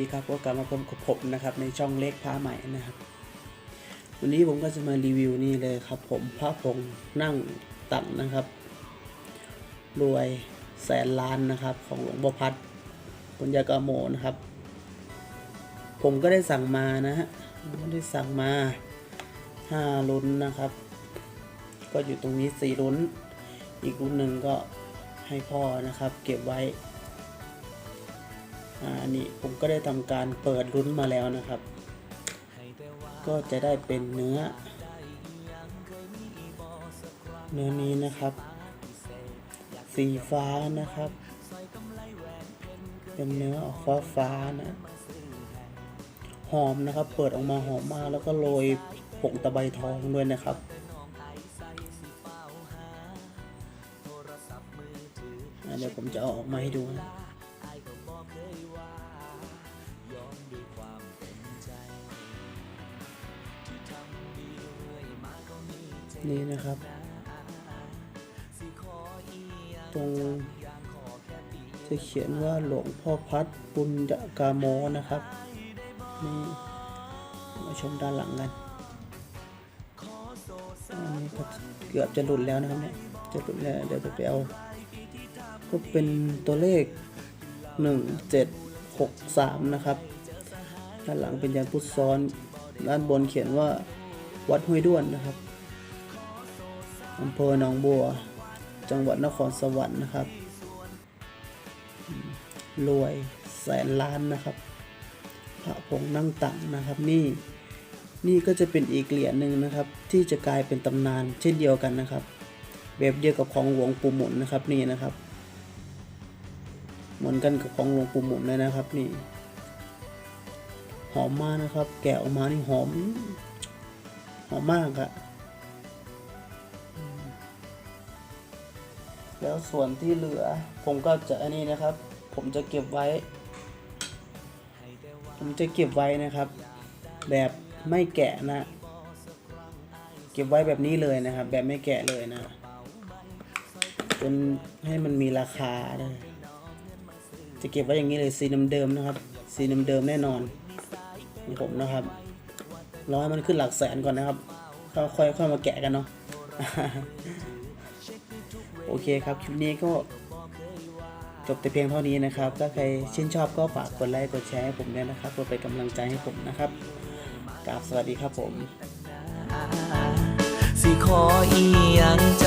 สวัสดีครับก็กลับมาพบกับผมนะครับในช่องเล็กพระใหม่นะครับ วันนี้ผมก็จะมารีวิวนี่เลยครับ ผมพระผงนั่งตักนะครับ รวยแสนล้านนะครับ ของหลวงพ่อพัดปุญญากาโมนะครับ ผมก็ได้สั่งมานะฮะได้สั่งมาห้าลุ้นนะครับ ก็อยู่ตรงนี้สี่ลุ้น อีกลุ้นหนึ่งก็ให้พ่อนะครับ เก็บไว้ อ่านี่ผมก็ได้ทำการเปิดลุ้นมาแล้วนะครับ ก็จะได้เป็นเนื้อ เนื้อนี้นะครับ สีฟ้านะครับ เป็นเนื้อออกฟ้าฟ้านะหอมนะครับ เปิดออกมาหอมมากแล้วก็โรยผงตะไบทองด้วยนะครับเดี๋ยวผมจะเอาออกมาให้ดูนะ นี่นะครับ ตรงจะเขียนว่าหลวงพ่อพัดปุญญกาโมนะครับนี่มาชมด้านหลังกันอันนี้ก็เกือบจะหลุดแล้วนะครับเนี่ยจะหลุดแล้วเดี๋ยวจะไปเอาก็เป็นตัวเลข 1763 นะครับ ด้านหลังเป็นยันพุทธซ้อน ด้านบนเขียนว่าวัดห้วยด้วนนะครับ อำเภอหนองบัว จังหวัดนครสวรรค์นะครับ รวยแสนล้านนะครับ พระผงนั่งตังนะครับนี่นี่ก็จะเป็นอีกเหรียญหนึ่งนะครับ ที่จะกลายเป็นตำนานเช่นเดียวกันนะครับ แบบเดียวกับของหลวงปู่หมุนนะครับนี่นะครับ เหมือนกันกับของหลวงปู่หมุนเลยนะครับนี่ หอมมากนะครับ แกะออกมานี่หอม หอมมากอะ แล้วส่วนที่เหลือ ผมก็จะอันนี้นะครับ ผมจะเก็บไว้ ผมจะเก็บไว้นะครับ แบบไม่แกะนะ เก็บไว้แบบนี้เลยนะครับ แบบไม่แกะเลยนะจนให้มันมีราคาเลยจะเก็บไว้อย่างนี้เลยสีเดิมๆนะครับ สีเดิมๆแน่นอนของผมนะครับรอให้มันขึ้นหลักแสนก่อนนะครับค่อยค่อยค่อยมาแกะกันเนาะ โอเคครับ คลิปนี้ก็จบแต่เพียงเท่านี้นะครับ ถ้าใครชื่นชอบก็ฝากกดไลค์กดแชร์ให้ผมด้วยนะครับเพื่อเป็นกำลังใจให้ผมนะครับกราบสวัสดีครับผม สิขออีหยังจ